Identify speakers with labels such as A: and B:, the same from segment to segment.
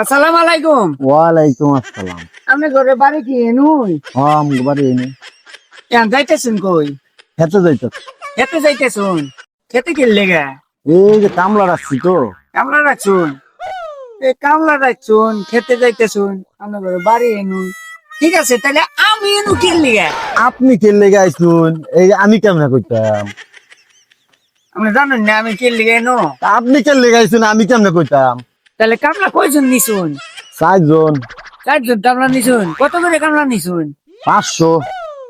A: আসসালাম আলাইকুম।
B: ওয়ালাইকুম আসসালাম।
A: আপনি ঘরে বাড়ি কি এনুই?
B: হম বাড়ি এনে
A: কেন যাইতেছেন কই?
B: খেতে যাইতো
A: খেতে যাইতেছুন? খেতে কি লেগে?
B: এই যে কামলা রাখছি তো।
A: কামলা রাখছুন? এই কামলা রাখছুন খেতে যাইতেছুন আপনার ঘরে বাড়ি এনুই। ঠিক আছে তাহলে আমি এনু কি লেগে?
B: আপনি কেলে গাইছুন এই আমি কেমনে কইতাম?
A: আপনি জানেন না আমি কি লেগে এনো
B: আপনি কেলে গাইছুন আমি কেমনে কইতাম?
A: তাহলে কামলা কয়জন নিছুন?
B: চারজন।
A: চারজন কামলা নিছুন? কত করে কামলা নিছুন?
B: পাঁচশো।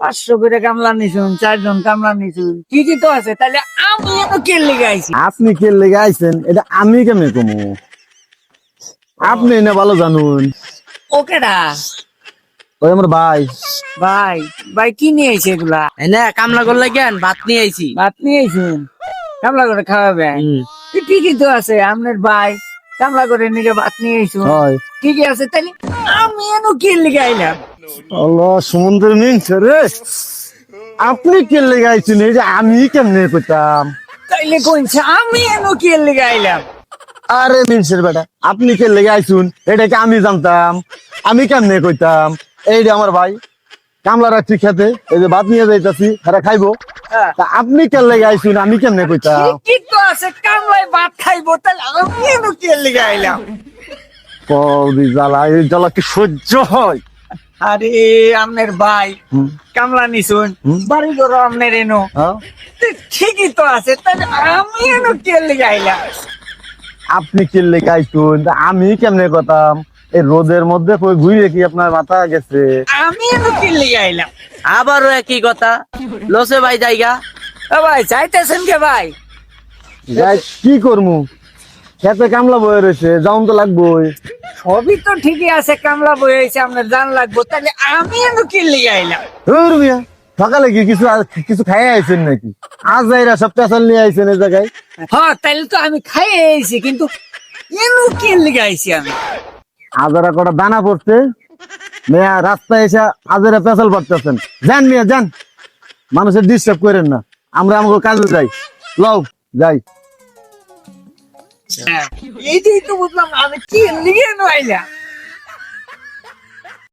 A: পাঁচশো করে কামলা নিছুন চারজন কামলা নিছুন। ঠিকই তো আছে? তাহলে আমি এনু কি লেগে আইছি?
B: আপনি কেলে গাইছেন এটা আমি কেমনে কমু? আপনি না ভালো জানুন।
A: ওকেডা
B: ওই আমার ভাই।
A: ভাই ভাই কি নিয়ে আইছে এগুলা?
C: এনে কামলা করলে কেন ভাত নিয়ে আইছি।
A: ভাত নিয়ে আইছেন? কামলা করে খাওয়াবেন? ঠিকই তো আছে? আপনার ভাই? কামলা করে নিজে ভাত নিয়ে আইছো।
B: হয়।
A: ঠিকই আছে তাহলে আমি এনো কি লিখে আইলাম।
B: আল্লাহ সমুদ্রের মিনছে রে। আপনি কেলে গাইছেন এই যে আমি কেমনে কইতাম?
A: তাইলে কইছে আমি এনো কি লিখে আইলাম।
B: আরে মিনসের বেটা আপনি কে লেগে আইছুন এটা কি আমি জানতাম? আমি কেমনে কইতাম? এই যে আমার ভাই কামলা রাখছি খেতে এই যে ভাত নিয়ে যাইতাছি এরা খাইবো। আপনি কে লেগে আইছুন আমি কেমনে কইতাম?
A: ঠিকই তো আছে কামলায় ভাত খাইবো তাহলে আমি এনো কি লিখে আইলাম?
B: কবি জ্বালা এই জ্বালা কি সহ্য হয়?
A: আরে আপনার ভাই কামলা নিছুন। বাড়ি করো আমনের এনো।
B: হ্যাঁ?
A: ঠিকই তো আছে তাহলে আমি এনো কি লিখে আইলাম?
B: আপনি কে লেগে আইছুন? আমি কেমনে কইতাম? এই রোদের মধ্যে কই ঘুরে কি আপনার মাথা গেছে?
A: আমি এনো কি লিখে আইলাম।
C: আবারও একই কথা। লসে ভাই জায়গা।
A: ও ভাই চাইতেছেন কে ভাই?
B: যাই কি করমু? খেতে কামলা বয়ে রয়েছে যাউন তো লাগবোই।
A: সবই তো ঠিকই আছে কামলা বই হয়েছে আপনার জান লাগবো। তাহলে আমি এনো কি লিখে আইলাম।
B: ধুর মিয়া, সকালে কি কিছু কিছু খাই আইছেন নাকি? আজ যাইরা সব পেছাল নিয়ে আইছেন এই জায়গায়।
A: হ্যাঁ তাহলে তো আমি খাই আইছি কিন্তু এনো কি লিখে আইছি আমি?
B: আজারা কটা দানা পড়ছে। মেয়া, রাস্তায় এসে আজরা পেছাল পাচ্ছেন যান মিয়া, যান। মানুষের ডিস্টার্ব করেন না। আমরা আমাকে কাজে যাই। লও, যাই।
A: এইটাই তো বুঝলাম আমি কি নিয়ে এনো আইলাম?